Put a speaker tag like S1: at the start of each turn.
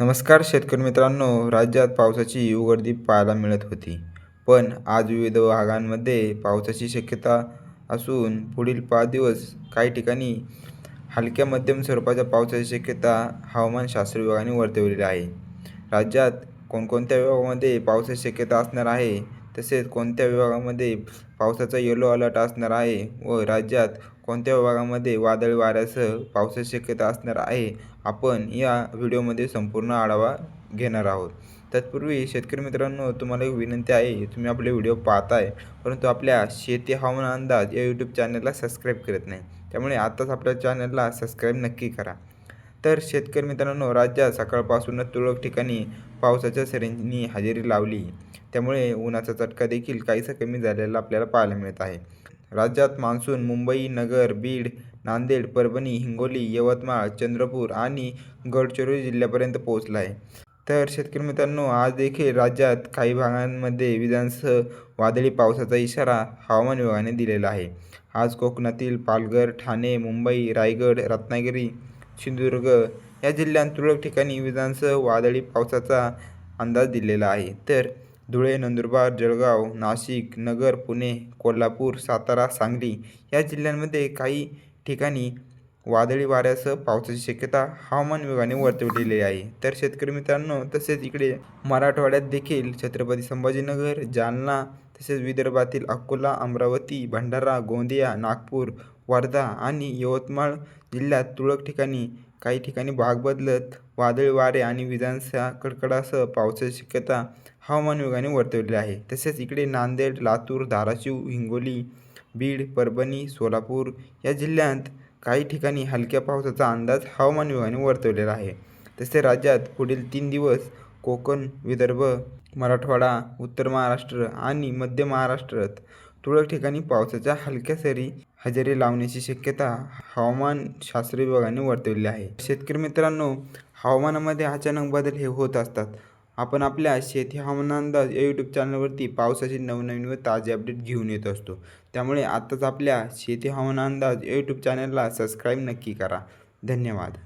S1: नमस्कार शेतकरी मित्रांनो राज्यात पावसाची उघडदीप पाहायला मिळत होती. पण आज विविध भागांमध्ये पावसाची शक्यता असून पुढील पाच दिवस काही ठिकाणी हलक्या मध्यम स्वरूपाच्या पावसाची शक्यता हवामानशास्त्र विभागाने वर्तवलेली आहे. राज्यात कोणकोणत्या विभागामध्ये पावसाची शक्यता असणार आहे? तसेच कोणत्या विभागामध्ये पावसाचा येलो अलर्ट असणार आहे व राज्यात कोणत्या विभागामध्ये वादळी वाऱ्यासह पावसाची शक्यता असणार आहे आपण या व्हिडिओमध्ये संपूर्ण आढावा घेणार आहोत. तत्पूर्वी शेतकरी मित्रांनो तुम्हाला एक विनंती आहे तुम्ही आपले व्हिडिओ पाहताय परंतु आपल्या शेती हवामान अंदाज या यूट्यूब चॅनलला सबस्क्राईब करत नाही. त्यामुळे आत्ताच आपल्या चॅनलला सबस्क्राईब नक्की करा. तर शेतकरी मित्रांनो राज्यात सकाळपासूनच तुरळक ठिकाणी पावसाच्या सरींनी हजेरी लावली. त्यामुळे उन्हाचा चटका देखील काहीसा कमी झालेला आपल्याला पाहायला मिळत आहे. राज्यात मान्सून मुंबई नगर बीड नांदेड परभणी हिंगोली यवतमाळ चंद्रपूर आणि गडचिरोली जिल्ह्यापर्यंत पोहोचला आहे. तर शेतकरी मित्रांनो आज देखील राज्यात काही भागांमध्ये विधानसह वादळी पावसाचा इशारा हवामान विभागाने दिलेला आहे. आज कोकणातील पालघर ठाणे मुंबई रायगड रत्नागिरी सिंधुदुर्ग या जिल्ह्यांत तुरळक ठिकाणी विजांसह वादळी पावसाचा अंदाज दिलेला आहे. तर धुळे नंदुरबार जळगाव नाशिक नगर पुणे कोल्हापूर सातारा सांगली या जिल्ह्यांमध्ये काही ठिकाणी वादळी वाऱ्यासह पावसाची शक्यता हवामान विभागाने वर्तवलेली आहे. तर शेतकरी मित्रांनो तसेच इकडे मराठवाड्यात देखील छत्रपती संभाजीनगर जालना तसेच विदर्भातील अकोला अमरावती भंडारा गोंदिया नागपूर वर्धा आणि यवतमाळ जिल्ह्यात तुरळक ठिकाणी काही ठिकाणी भाग बदलत वादळी वारे आणि विजांसह कडकडासह पावसाची शक्यता हवामान विभागाने वर्तवली आहे. तसेच इकडे नांदेड लातूर धाराशिव हिंगोली बीड परभणी सोलापूर या जिल्ह्यांत काही ठिकाणी हलक्या पावसाचा अंदाज हवामान विभागाने वर्तवलेला आहे. तसे राज्यात पुढील तीन दिवस कोकण विदर्भ मराठवाडा उत्तर महाराष्ट्र आणि मध्य महाराष्ट्रात तुरळक ठिकाणी पावसाच्या हलक्या सरी हजेरी लावण्याची शक्यता हवामान शास्त्र विभागाने वर्तवली आहे. शेतकरी मित्रांनो हवामानामध्ये अचानक बदल हे होत असतात. आपण आपल्या शेती हवामान अंदाज या यूट्यूब चॅनलवरती पावसाचे नवनवीन व ताजे अपडेट घेऊन येत असतो. त्यामुळे आत्ताच आपल्या शेती हवामान अंदाज या यूट्यूब चॅनलला सबस्क्राईब नक्की करा. धन्यवाद.